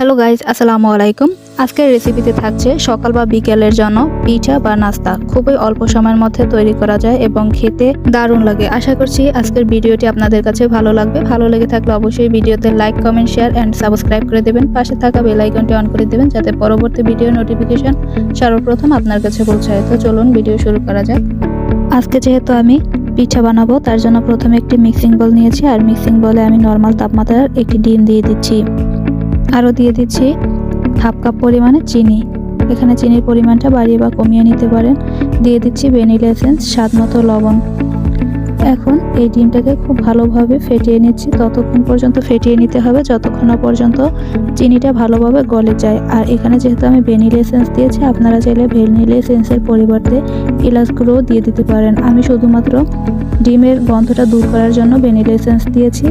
Hello guys আসসালামু আলাইকুম আজকের রেসিপিতে থাকছে সকাল বা বিকেলের জন্য পিঠা বা নাস্তা। খুবই অল্প সময়ের মধ্যে তৈরি করা যায় এবং খেতে দারুণ লাগে। আশা করছি আজকের ভিডিওটি আপনাদের কাছে ভালো লাগবে। ভালো লেগে থাকলে অবশ্যই ভিডিওতে like comment share and subscribe করে দেবেন। পাশে থাকা বেল আইকনটি অন করে দেবেন যাতে পরবর্তী ভিডিও নোটিফিকেশন সর্বপ্রথম আপনার কাছে পৌঁছায়। তো চলুন ভিডিও শুরু করা যাক। আজকে যেহেতু আমি পিঠা বানাবো, তার জন্য প্রথমে একটি মিক্সিং বল নিয়েছি। আর মিক্সিং বলে আমি নর্মাল তাপমাত্রার একটি ডিম দিয়ে দিচ্ছি। আরও দিয়ে দিচ্ছি হাফ কাপ পরিমাণে চিনি। এখানে চিনির পরিমাণটা বাড়িয়ে বা কমিয়ে নিতে পারেন। দিয়ে দিচ্ছি ভ্যানিলা এসেন্স, স্বাদ মতো লবণ। এখন এই ডিমটাকে খুব ভালোভাবে ফেটিয়ে নিচ্ছি। ততক্ষণ পর্যন্ত ফেটিয়ে নিতে হবে, যতক্ষণ না পর্যন্ত চিনিটা ভালোভাবে গলে যায়। আর এখানে যেহেতু আমি ভ্যানিলা এসেন্স দিয়েছি, আপনারা চাইলে ভ্যানিলা এসেন্সের পরিবর্তে এলাচ দিয়ে দিতে পারেন। আমি শুধুমাত্র ডিমের গন্ধটা দূর করার জন্য ভ্যানিলা এসেন্স দিয়েছি।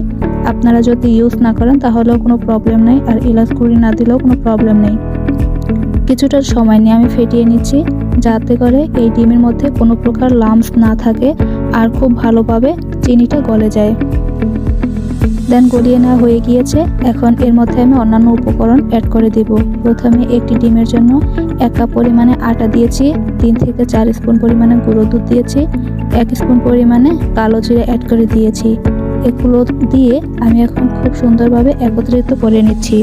আপনারা যদি ইউজ না করেন, তাহলেও কোনো প্রবলেম নেই। আর এলাচ গুঁড়ি না দিলেও কোনো প্রবলেম নেই। কিছুটা সময় নিয়ে আমি ফেটিয়ে নিচ্ছি, যাতে করে এই ডিমের মধ্যে কোনো প্রকার লাম্পস না থাকে আর খুব ভালোভাবে চিনিটা গলে যায়। দেন গলিয়ে নেওয়া হয়ে গিয়েছে। এখন এর মধ্যে আমি অন্যান্য উপকরণ অ্যাড করে দিব। প্রথমে একটি ডিমের জন্য এক কাপ পরিমাণে আটা দিয়েছি, তিন থেকে চার স্পুন পরিমাণে গুঁড়ো দুধ দিয়েছি, এক স্পুন পরিমাণে কালো জিরে অ্যাড করে দিয়েছি। এগুলো দিয়ে আমি এখন খুব সুন্দরভাবে একত্রিত করে নিচ্ছি।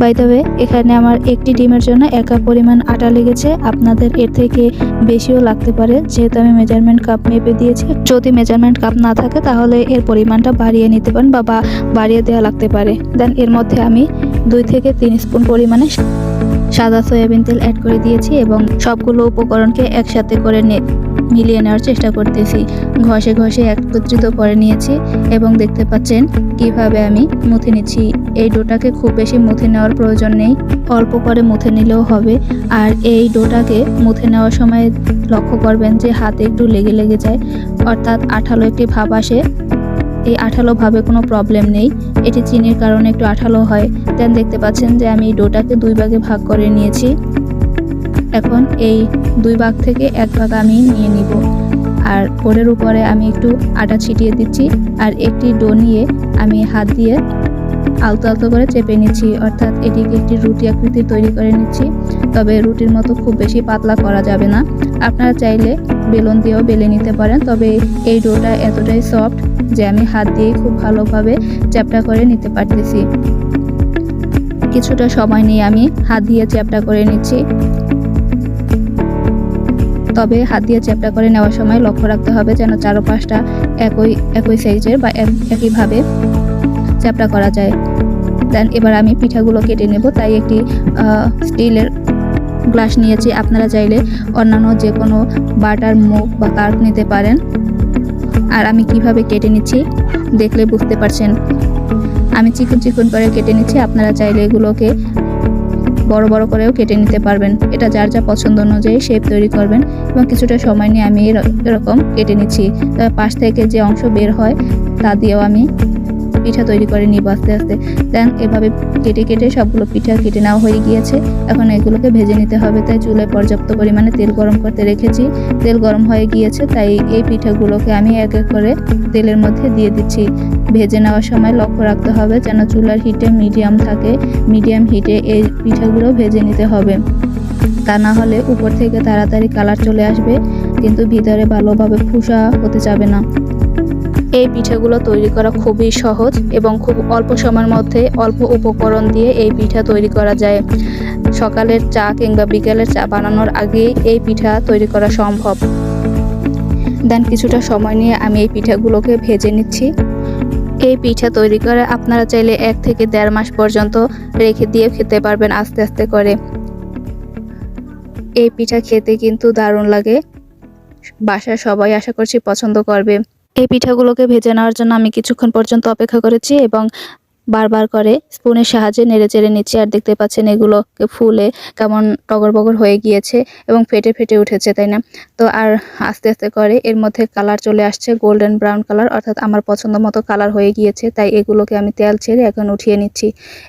বাই দ্য এখানে আমার একটি ডিমের জন্য এক পরিমাণ আটা লেগেছে। আপনাদের এর থেকে বেশিও লাগতে পারে। যেহেতু আমি মেজারমেন্ট কাপ মেপে দিয়েছি, যদি মেজারমেন্ট কাপ না থাকে তাহলে এর পরিমাণটা বাড়িয়ে নিতে পারেন বা বাড়িয়ে দেওয়া লাগতে পারে। দেন এর মধ্যে আমি দুই থেকে তিন স্পুন পরিমাণে সাদা সয়াবিন তেল অ্যাড করে দিয়েছি এবং সবগুলো উপকরণকে একসাথে করে নে মিলিয়ে নেওয়ার চেষ্টা করতেছি। ঘষে ঘষে একত্রিত করে নিয়েছি এবং দেখতে পাচ্ছেন কীভাবে আমি মুথে নিচ্ছি। এই ডোটাকে খুব বেশি মুথে নেওয়ার প্রয়োজন নেই। অল্প করে মুথে নিলেও হবে। আর এই ডোটাকে মুথে নেওয়ার সময় লক্ষ্য করবেন যে হাতে একটু লেগে লেগে যায়। অর্থাৎ আঠালো একটি ভাব আসে। এই আঠালো ভাবে কোনো প্রবলেম নেই। এটি চিনির কারণে একটু আঠালো হয়। দেন দেখতে পাচ্ছেন যে আমি ডোটাকে দুই ভাগে ভাগ করে নিয়েছি। এখন এই দুই ভাগ থেকে এক ভাগ আমি নিয়ে নিব। আর বোর্ডের উপরে আমি একটু আটা ছিটিয়ে দিচ্ছি আর একটি ডো নিয়ে আমি হাত দিয়ে আলতো আলতো করে চেপে নিচ্ছি। অর্থাৎ এটিকে একটি রুটি আকৃতি তৈরি করে নিচ্ছি। তবে রুটির মতো খুব বেশি পাতলা করা যাবে না। আপনারা চাইলে বেলুন দিয়েও বেলে নিতে পারেন। তবে এই ডোটা এতটাই সফট যে আমি হাত দিয়ে খুব ভালোভাবে চ্যাপটা করে নিতে পারতেছি। কিছুটা সময় নিয়ে আমি হাত দিয়ে চ্যাপটা করে নিচ্ছি। তবে হাত দিয়ে চ্যাপটা করে নেওয়ার সময় লক্ষ্য রাখতে হবে যেন চারোপাশটা একই একই সাইজের বা এক- একইভাবে চ্যাপটা করা যায়। দেন এবার আমি পিঠাগুলো কেটে নেব। তাই একটি স্টিলের গ্লাস নিয়েছি। আপনারা চাইলে অন্যান্য যে কোনো বাটার মুখ বা কার্ক নিতে পারেন। আর আমি কীভাবে কেটে নিচ্ছি দেখলে বুঝতে পারছেন। আমি চিকন চিকন করে কেটে নিচ্ছি। আপনারা চাইলে এগুলোকে বড় বড় করেও কেটে নিতে পারবেন। এটা যার যা পছন্দ অনুযায়ী শেপ তৈরি করবেন এবং কিছুটা সময় নিয়ে আমি এর- এরকম কেটে নিচ্ছি। পাশ থেকে যে অংশ বের হয়, তা দিয়েও আমি পিঠা তৈরি করে নিব আস্তে আস্তে দেন এভাবে কেটে কেটে সবগুলো পিঠা কেটে নেওয়া হয়ে গিয়েছে। এখন এগুলোকে ভেজে নিতে হবে, তাই চুলায় পর্যাপ্ত পরিমাণে তেল গরম করতে রেখেছি। তেল গরম হয়ে গিয়েছে, তাই এই পিঠাগুলোকে আমি এক এক করে তেলের মধ্যে দিয়ে দিচ্ছি। ভেজে নেওয়ার সময় লক্ষ্য রাখতে হবে যেন চুলার হিটে মিডিয়াম থাকে, মিডিয়াম হিটে এই পিঠাগুলো ভেজে নিতে হবে। তা না হলে উপর থেকে তাড়াতাড়ি কালার চলে আসবে, কিন্তু ভিতরে ভালোভাবে ফুসা হতে যাবে না। এই পিঠাগুলো তৈরি করা খুবই সহজ এবং খুব অল্প সময়ের মধ্যে অল্প উপকরণ দিয়ে এই পিঠা তৈরি করা যায়। সকালের চা কিংবা বিকেলের চা বানানোর আগেই এই পিঠা তৈরি করা সম্ভব। দেন, কিছুটা সময় নিয়ে আমি এই পিঠাগুলোকে ভেজে নিচ্ছি। এই পিঠা তৈরি করে আপনারা চাইলে এক থেকে দেড় মাস পর্যন্ত রেখে দিয়ে খেতে পারবেন আস্তে আস্তে করে। এই পিঠা খেতে কিন্তু দারুণ লাগে। বাসার সবাই আশা করছি পছন্দ করবে। এই পিঠাগুলোকে ভেজে নেওয়ার জন্য আমি কিছুক্ষণ পর্যন্ত অপেক্ষা করেছি এবং বারবার করে স্পুনের সাহায্যে নেড়ে চেড়ে নিচ্ছি আর দেখতে পাচ্ছেন এগুলোকে ফুলে কেমন টগর বগর হয়ে গিয়েছে এবং ফেটে ফেটে উঠেছে, তাই না? তো আর আস্তে আস্তে করে এর মধ্যে কালার চলে আসছে গোল্ডেন ব্রাউন কালার অর্থাৎ আমার পছন্দ মতো কালার হয়ে গিয়েছে, তাই এগুলোকে আমি তেল ছেড়ে এখন উঠিয়ে নিচ্ছি।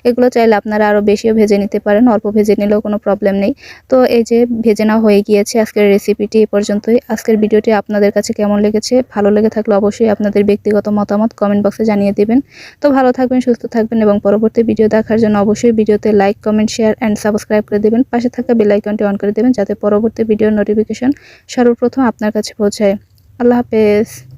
এগুলো চাইলে আপনারা আরও বেশিও ভেজে নিতে পারেন, অল্প ভেজে নিলেও কোনো প্রবলেম নেই। তো এই যে ভেজে নেওয়া হয়ে গিয়েছে আজকের রেসিপিটি এ পর্যন্তই। আজকের ভিডিওটি আপনাদের কাছে কেমন লেগেছে, ভালো লেগে থাকলে অবশ্যই আপনাদের ব্যক্তিগত মতামত কমেন্ট বক্সে জানিয়ে দেবেন। তো ভালো থাকবেন, সুস্থ থাকবেন এবং পরবর্তী ভিডিও দেখার জন্য অবশ্যই ভিডিওতে like comment share and subscribe করে দেবেন। পাশে থাকা বেলাইকনটি অন করে দেবেন যাতে পরবর্তী ভিডিওর নোটিফিকেশন সর্বপ্রথম আপনার কাছে পৌঁছায়। আল্লাহ হাফেজ।